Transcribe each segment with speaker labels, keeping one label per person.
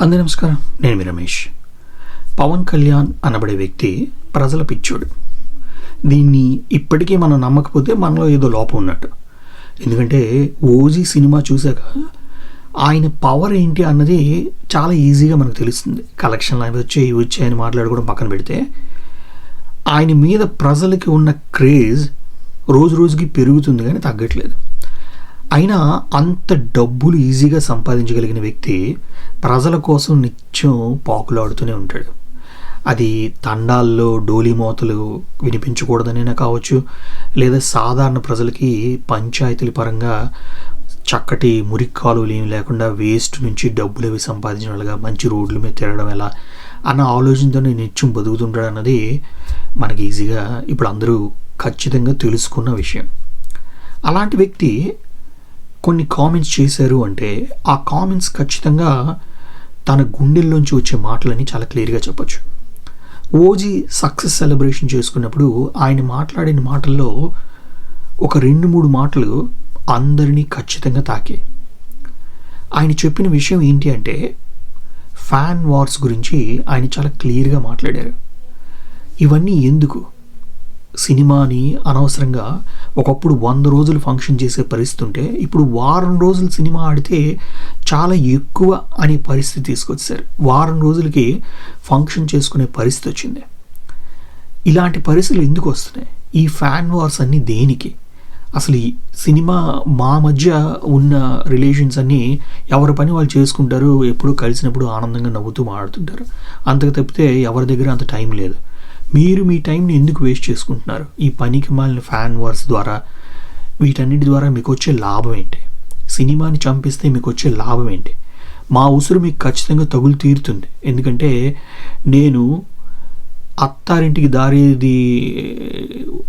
Speaker 1: అందరి నమస్కారం. నేను మీ రమేష్. పవన్ కళ్యాణ్ అనబడే వ్యక్తి ప్రజల పిచ్చోడు. దీన్ని ఇప్పటికీ మనం నమ్మకపోతే మనలో ఏదో లోపం ఉన్నట్టు. ఎందుకంటే ఓజీ సినిమా చూశాక ఆయన పవర్ ఏంటి అన్నది చాలా ఈజీగా మనకు తెలుస్తుంది. కలెక్షన్లు అవి వచ్చాయి ఇవి వచ్చాయని మాట్లాడుకోవడం పక్కన పెడితే ఆయన మీద ప్రజలకి ఉన్న క్రేజ్ రోజు రోజుకి పెరుగుతుంది కానీ తగ్గట్లేదు. అయినా అంత డబ్బులు ఈజీగా సంపాదించగలిగిన వ్యక్తి ప్రజల కోసం నిత్యం పాకులాడుతూనే ఉంటాడు. అది తండాల్లో డోలీ మోతలు వినిపించకూడదనైనా కావచ్చు లేదా సాధారణ ప్రజలకి పంచాయతీల పరంగా చక్కటి మురిక్కాలువలు ఏమి లేకుండా వేస్ట్ నుంచి డబ్బులు అవి సంపాదించడం ఎలాగా మంచి రోడ్ల మీద తిరగడం ఎలా అన్న ఆలోచనతోనే నిత్యం బతుకుతుంటాడు అన్నది మనకి ఈజీగా ఇప్పుడు అందరూ ఖచ్చితంగా తెలుసుకున్న విషయం. అలాంటి వ్యక్తి కొన్ని కామెంట్స్ చేశారు అంటే ఆ కామెంట్స్ ఖచ్చితంగా తన గుండెల్లోంచి వచ్చే మాటలని చాలా క్లియర్గా చెప్పచ్చు. ఓజీ సక్సెస్ సెలబ్రేషన్ చేసుకున్నప్పుడు ఆయన మాట్లాడిన మాటల్లో ఒక రెండు మూడు మాటలు అందరినీ ఖచ్చితంగా తాకాయి ఆయన చెప్పిన విషయం ఏంటి అంటే ఫ్యాన్ వార్స్ గురించి ఆయన చాలా క్లియర్గా మాట్లాడారు. ఇవన్నీ ఎందుకు? సినిమాని అనవసరంగా ఒకప్పుడు వంద రోజులు ఫంక్షన్ చేసే పరిస్థితి ఉంటే ఇప్పుడు వారం రోజులు సినిమా ఆడితే చాలా ఎక్కువ అనే పరిస్థితి తీసుకొచ్చారు. వారం రోజులకి ఫంక్షన్ చేసుకునే పరిస్థితి వచ్చింది. ఇలాంటి పరిస్థితులు ఎందుకు వస్తున్నాయి? ఈ ఫ్యాన్ వార్స్ అన్నీ దేనికి? అసలు ఈ సినిమా మా మధ్య ఉన్న రిలేషన్స్ అన్నీ ఎవరి పని వాళ్ళు చేసుకుంటారు ఎప్పుడు కలిసినప్పుడు ఆనందంగా నవ్వుతూ మాడుతుంటారు అంతకు తప్పితే ఎవరి దగ్గర అంత టైం లేదు. మీరు మీ టైంని ఎందుకు వేస్ట్ చేసుకుంటున్నారు? ఈ పనికి మాలిన ఫ్యాన్ వార్స్ ద్వారా వీటన్నిటి ద్వారా మీకు వచ్చే లాభం ఏంటి? సినిమాని చంపిస్తే మీకు వచ్చే లాభం ఏంటి? మా ఉసురు మీకు ఖచ్చితంగా తగులు తీరుతుంది. ఎందుకంటే నేను అత్తారింటికి దారిది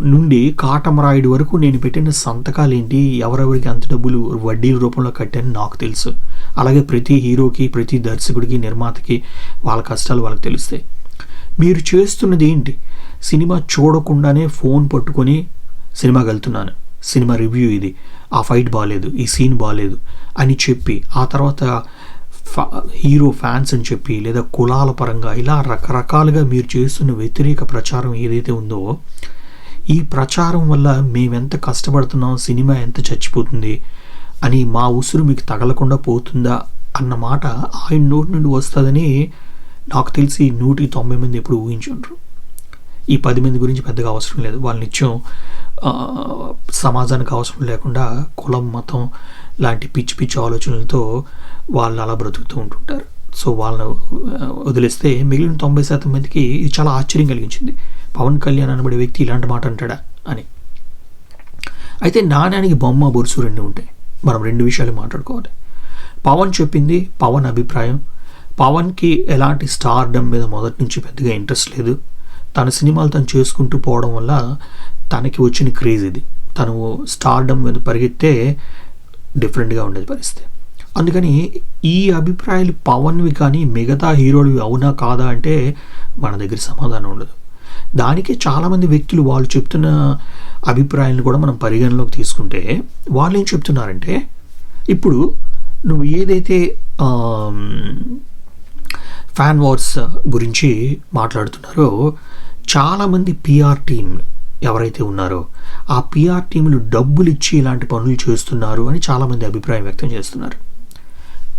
Speaker 1: నుండి కాటమరాయుడు వరకు నేను పెట్టిన సంతకాలు ఏంటి ఎవరెవరికి అంత డబ్బులు వడ్డీల రూపంలో కట్టాను నాకు తెలుసు. అలాగే ప్రతి హీరోకి ప్రతి దర్శకుడికి నిర్మాతకి వాళ్ళ కష్టాలు వాళ్ళకి తెలుస్తాయి. మీరు చేస్తున్నది ఏంటి? సినిమా చూడకుండానే ఫోన్ పట్టుకొని సినిమాకి వెళ్తున్నాను. సినిమా రివ్యూ ఇది. ఆ ఫైట్ బాగాలేదు ఈ సీన్ బాగాలేదు అని చెప్పి ఆ తర్వాత హీరో ఫ్యాన్స్ అని చెప్పి లేదా కులాల పరంగా ఇలా రకరకాలుగా మీరు చేస్తున్న వ్యతిరేక ప్రచారం ఏదైతే ఉందో ఈ ప్రచారం వల్ల మేమెంత కష్టపడుతున్నాం సినిమా ఎంత చచ్చిపోతుంది అని మా ఉసురు మీకు తగలకుండా పోతుందా అన్న మాట ఆయన నోటి నుండి వస్తుందని నాకు తెలిసి నూటి తొంభై మంది ఎప్పుడు ఊహించుండ్రు. ఈ పది మంది గురించి పెద్దగా అవసరం లేదు. వాళ్ళ నిత్యం సమాజానికి అవసరం లేకుండా కులం మతం లాంటి పిచ్చి పిచ్చి ఆలోచనలతో వాళ్ళు అలా బ్రతుకుతూ ఉంటుంటారు. సో వాళ్ళని వదిలేస్తే మిగిలిన తొంభై శాతం మందికి ఇది చాలా ఆశ్చర్యం కలిగించింది. పవన్ కళ్యాణ్ అనబడే వ్యక్తి ఇలాంటి మాట అంటాడా అని. అయితే నాణ్యానికి బొమ్మ బొరుసు రెండు ఉంటాయి. మనం రెండు విషయాలు మాట్లాడుకోవాలి. పవన్ చెప్పింది పవన్ అభిప్రాయం పవన్కి ఎలాంటి స్టార్డమ్ మీద మొదటి నుంచి పెద్దగా ఇంట్రెస్ట్ లేదు. తన సినిమాలు తను చేసుకుంటూ పోవడం వల్ల తనకి వచ్చిన క్రేజ్ ఇది. తను స్టార్డమ్ మీద పరిగెత్తే డిఫరెంట్గా ఉండేది పరిస్థితి. అందుకని ఈ అభిప్రాయాలు పవన్వి కానీ మిగతా హీరోలు అవునా కాదా అంటే మన దగ్గర సమాధానం ఉండదు. దానికే చాలామంది వ్యక్తులు వాళ్ళు చెప్తున్న అభిప్రాయాలను కూడా మనం పరిగణలోకి తీసుకుంటే వాళ్ళు ఏం చెప్తున్నారంటే ఇప్పుడు నువ్వు ఏదైతే ఫ్యాన్ వార్స్ గురించి మాట్లాడుతున్నారో. చాలామంది పిఆర్ టీంలు ఎవరైతే ఉన్నారో ఆ పిఆర్ టీంలు డబ్బులు ఇచ్చి ఇలాంటి పనులు చేస్తున్నారు అని చాలామంది అభిప్రాయం వ్యక్తం చేస్తున్నారు.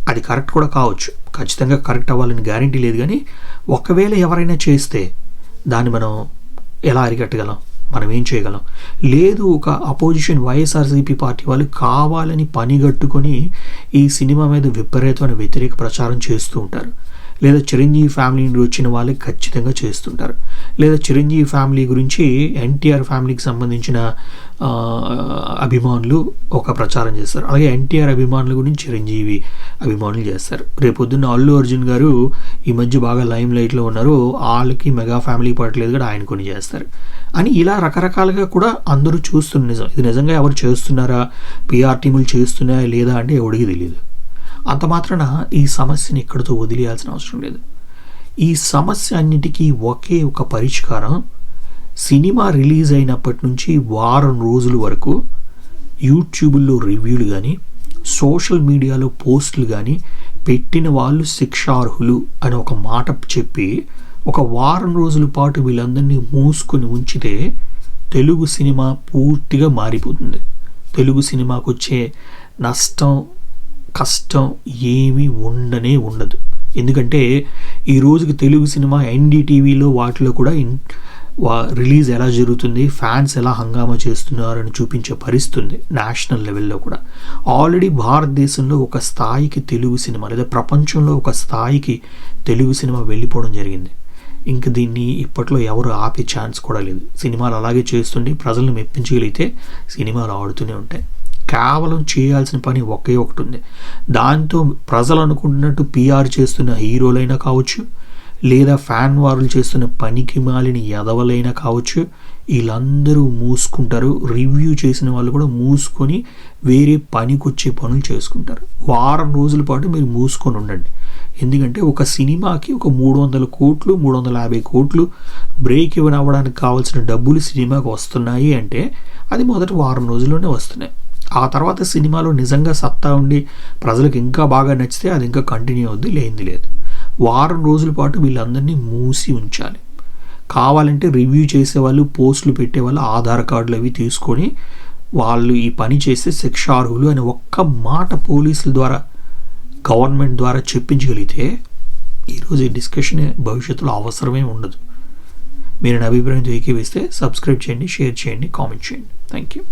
Speaker 1: అది కరెక్ట్ కూడా కావచ్చు. ఖచ్చితంగా కరెక్ట్ అవ్వాలని గ్యారంటీ లేదు కానీ ఒకవేళ ఎవరైనా చేస్తే దాన్ని మనం ఎలా అరికట్టగలం? మనం ఏం చేయగలం? లేదు ఒక అపోజిషన్ వైఎస్ఆర్సీపీ పార్టీ వాళ్ళు కావాలని పనిగట్టుకొని ఈ సినిమా మీద విపరీతమైన వ్యతిరేక ప్రచారం చేస్తూ ఉంటారు. లేదా చిరంజీవి ఫ్యామిలీ నుండి వచ్చిన వాళ్ళకి ఖచ్చితంగా చేస్తుంటారు. లేదా చిరంజీవి ఫ్యామిలీ గురించి ఎన్టీఆర్ ఫ్యామిలీకి సంబంధించిన అభిమానులు ఒక ప్రచారం చేస్తారు. అలాగే ఎన్టీఆర్ అభిమానుల గురించి చిరంజీవి అభిమానులు చేస్తారు. రేపొద్దున్న అల్లు అర్జున్ గారు ఈ మధ్య బాగా లైమ్ లైట్లో ఉన్నారు. వాళ్ళకి మెగా ఫ్యామిలీ పడట్లేదు కూడా ఆయన కొన్ని చేస్తారు. అని ఇలా రకరకాలుగా కూడా అందరూ చూస్తున్న నిజం. ఇది నిజంగా ఎవరు చేస్తున్నారా? పిఆర్ టీములు చేస్తున్నాయా లేదా అంటే ఎవడికి తెలియదు అంత మాత్రాన ఈ సమస్యని ఇక్కడితో వదిలేయాల్సిన అవసరం లేదు. ఈ సమస్య అన్నిటికీ ఒకే ఒక పరిష్కారం. సినిమా రిలీజ్ అయినప్పటి నుంచి వారం రోజుల వరకు యూట్యూబ్లో రివ్యూలు కానీ సోషల్ మీడియాలో పోస్టులు కానీ పెట్టిన వాళ్ళు శిక్షార్హులు అని ఒక మాట చెప్పి ఒక వారం రోజుల పాటు వీళ్ళందరినీ మూసుకొని ఉంచితే తెలుగు సినిమా పూర్తిగా మారిపోతుంది. తెలుగు సినిమాకు వచ్చే నష్టం కష్టం ఏమీ ఉండనే ఉండదు. ఎందుకంటే ఈ రోజుకి తెలుగు సినిమా ఎన్డీటీవీలో వాటిలో కూడా ఇన్ వా రిలీజ్ ఎలా జరుగుతుంది ఫ్యాన్స్ ఎలా హంగామా చేస్తున్నారని చూపించే పరిస్థితుంది నేషనల్ లెవెల్లో కూడా. ఆల్రెడీ భారతదేశంలో ఒక స్థాయికి తెలుగు సినిమా లేదా ప్రపంచంలో ఒక స్థాయికి తెలుగు సినిమా వెళ్ళిపోవడం జరిగింది. ఇంక దీన్ని ఇప్పట్లో ఎవరు ఆపే ఛాన్స్ కూడా లేదు. సినిమాలు అలాగే చేస్తుంటే ప్రజలను మెప్పించగలిగితే సినిమాలు ఆడుతూనే ఉంటాయి. కేవలం చేయాల్సిన పని ఒకే ఒకటి ఉంది. దాంతో ప్రజలు అనుకుంటున్నట్టు పిఆర్ చేస్తున్న హీరోలైనా కావచ్చు లేదా ఫ్యాన్ వారులు చేస్తున్న పనికి మాలిన ఎదవలైనా కావచ్చు వీళ్ళందరూ మూసుకుంటారు. రివ్యూ చేసిన వాళ్ళు కూడా మూసుకొని వేరే పనికొచ్చే పనులు చేసుకుంటారు. వారం రోజుల పాటు మీరు మూసుకొని ఉండండి. ఎందుకంటే ఒక సినిమాకి ఒక మూడు వందల కోట్లు మూడు వందల యాభై కోట్లు బ్రేక్ ఇవ్వని అవ్వడానికి కావాల్సిన డబ్బులు సినిమాకి వస్తున్నాయి అంటే అది మొదటి వారం రోజుల్లోనే వస్తున్నాయి. ఆ తర్వాత సినిమాలో నిజంగా సత్తా ఉండి ప్రజలకు ఇంకా బాగా నచ్చితే అది ఇంకా కంటిన్యూ అవుద్ది లేనిది లేదు. వారం రోజుల పాటు వీళ్ళందరినీ మూసి ఉంచాలి. కావాలంటే రివ్యూ చేసేవాళ్ళు పోస్టులు పెట్టేవాళ్ళు ఆధార్ కార్డులు అవి తీసుకొని వాళ్ళు ఈ పని చేస్తే శిక్షార్హులు అని ఒక్క మాట పోలీసుల ద్వారా గవర్నమెంట్ ద్వారా చెప్పించగలిగితే ఈరోజు ఈ డిస్కషన్ భవిష్యత్తులో అవసరమే ఉండదు. మీరు నా అభిప్రాయంతో ఏకీవిస్తే సబ్స్క్రైబ్ చేయండి షేర్ చేయండి కామెంట్ చేయండి. Thank you